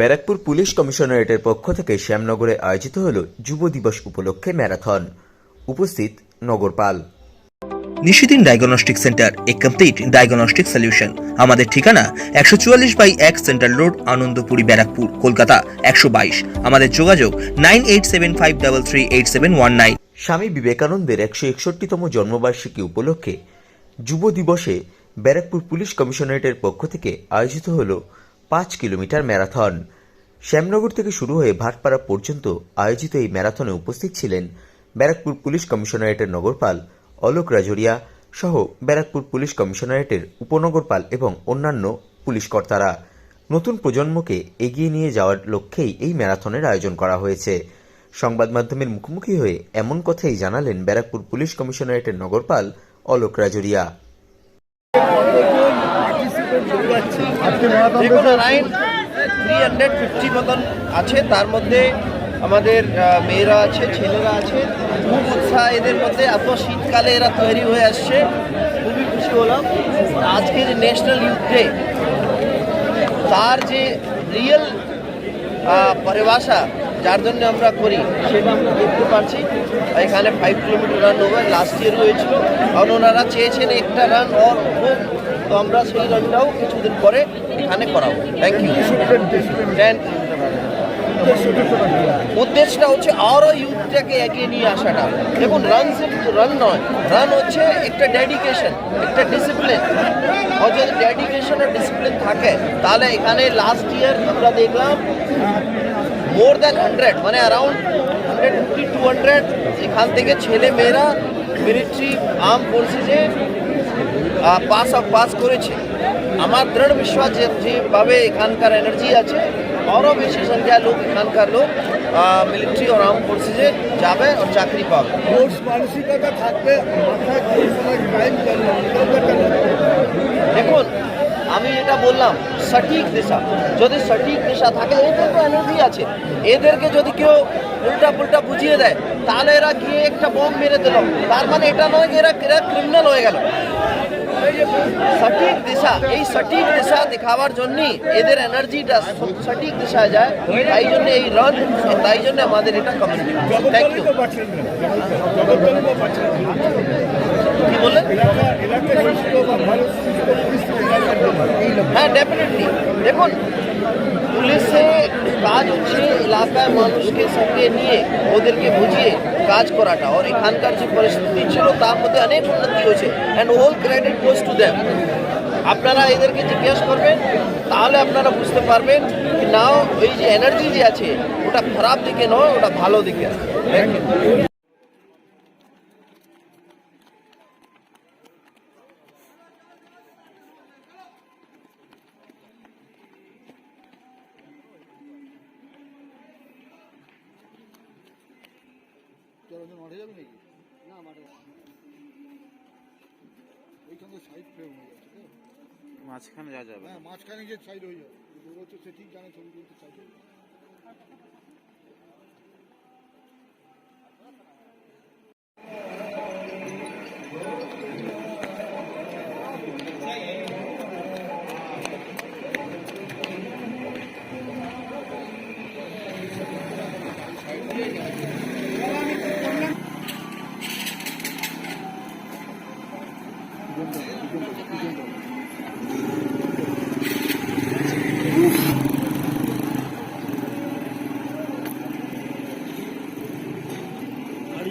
Barrackpore police কমিশনারেটের পক্ষ থেকে শ্যামনগরে আয়োজিত হল যুব দিবস উপলক্ষে ম্যারাথন। উপস্থিত নগরপাল। নিশিদিন ডায়াগনস্টিক সেন্টার এ কমপ্লিট ডায়াগনস্টিক সলিউশন। আমাদের ঠিকানা একশো চুয়াল্লিশ বাই এক সেন্ট্রাল রোড আনন্দপুরি ব্যারাকপুর কলকাতা একশো বাইশ। আমাদের যোগাযোগ nine eight seven five double three eight seven one nine. Swami বিবেকানন্দের একশো একষট্টিতম জন্মবার্ষিকী উপলক্ষে যুব দিবসে ব্যারাকপুর পুলিশ কমিশনারেটের পক্ষ থেকে আয়োজিত হল পাঁচ কিলোমিটার ম্যারাথন। শ্যামনগর থেকে শুরু হয়ে ভাটপাড়া পর্যন্ত আয়োজিত এই ম্যারাথনে উপস্থিত ছিলেন ব্যারাকপুর পুলিশ কমিশনারেটের নগরপাল অলোক রাজরিয়া সহ ব্যারাকপুর পুলিশ কমিশনারেটের উপনগরপাল এবং অন্যান্য পুলিশ কর্তারা। নতুন প্রজন্মকে এগিয়ে নিয়ে যাওয়ার লক্ষ্যেই এই ম্যারাথনের আয়োজন করা হয়েছে। সংবাদ মাধ্যমের মুখোমুখি হয়ে এমন কথাই জানালেন ব্যারাকপুর পুলিশ কমিশনারেটের নগরপাল Alok Rajoria. Three hundred fifty মতন আছে। তার মধ্যে আমাদের মেয়েরা আছে, ছেলেরা আছে। খুব উৎসাহ এদের মধ্যে। এত শীতকালে এরা তৈরি হয়ে আসছে। খুবই খুশি হলাম। আজকের ন্যাশনাল ইউথ ডে, তার যে রিয়েল পরিভাষা, যার জন্য আমরা করি, সেটা আমরা দেখতে পাচ্ছি। এখানে ফাইভ কিলোমিটার রান হবে লাস্ট ইয়ার হয়েছিল। কারণ ওনারা চেয়েছেন একটা রান ওর হোক তো আমরা সেই রানটাও কিছুদিন পরে এখানে করাবো থ্যাংক ইউ উদ্দেশ্যটা হচ্ছে আরও ইউথটাকে এগিয়ে নিয়ে আসাটা। দেখুন রান রান নয়। রান হচ্ছে একটা ডেডিকেশন একটা ডিসিপ্লিন যদি ডেডিকেশন আর ডিসিপ্লিন থাকে, তাহলে এখানে লাস্ট ইয়ার আমরা দেখলাম মোর দ্যান হান্ড্রেড মানে around hundred fifty to hundred এখান থেকে ছেলে মেয়েরা মিলিটারি আর্ম ফোর্সেসে পাস অফ পাস করেছে। আমার দৃঢ় বিশ্বাস যে যেভাবে এখানকার এনার্জি আছে আরও বেশি সংখ্যা লোক এখানকার লোক মিলিটারি আর আর্ম ফোর্সেসে যাবে আর চাকরি পাবে। মানসিকতা থাকবে দেখুন আমি এটা বললাম সঠিক দিশা। যদি সঠিক দিশা থাকে এদের তো এনার্জি আছে। এদেরকে যদি কেউ উল্টা পুল্টা বুঝিয়ে দেয় তাহলে এরা গিয়ে একটা বম মেরে দিল। তার মানে এটা নয় যে এরা এরা ক্রিমিনাল হয়ে গেল। সঠিক দিশা এই সঠিক দিশা দেখাবার জন্যই এদের এনার্জিটা সঠিক দিশায় যায় তাই জন্য এই রান তাই জন্য আমাদের এটা কমিউনিটি থ্যাংক ইউ জগদ্দলই তো পাচ্ছেন না জগদ্দলই তো পাচ্ছেন না কি বললেন এলাকা এলাকা সুস্থ বা ভালো সুস্থ পরিস্থিতি হ্যাঁ ডেফিনেটলি দেখুন পুলিশে কাজ হচ্ছে এলাকায় মানুষকে সঙ্গে নিয়ে ওদেরকে বুঝিয়ে কাজ করাটা ওর এখানকার যে পরিস্থিতি ছিল, তার মধ্যে অনেক উন্নতি হয়েছে। And whole credit goes to them আপনারা এদেরকে জিজ্ঞেস করবেন, তাহলে আপনারা বুঝতে পারবেন কি নাও ওই যে এনার্জি যে আছে, ওটা খারাপ দিকে নয়, ওটা ভালো দিকে আছে। থ্যাংক মাঠে যাবে নাকি না মাঠে ওইখান থেকে সাইড ফ্রেম হয়ে যাচ্ছে তো? মাঝখানে যাওয়া যাবে হ্যাঁ মাঝখানে গিয়ে সাইড হয়ে যাবে দৌড়চ্ছে সে ঠিক জানে ছবি তুলতে সাইড হয়ে যাবে।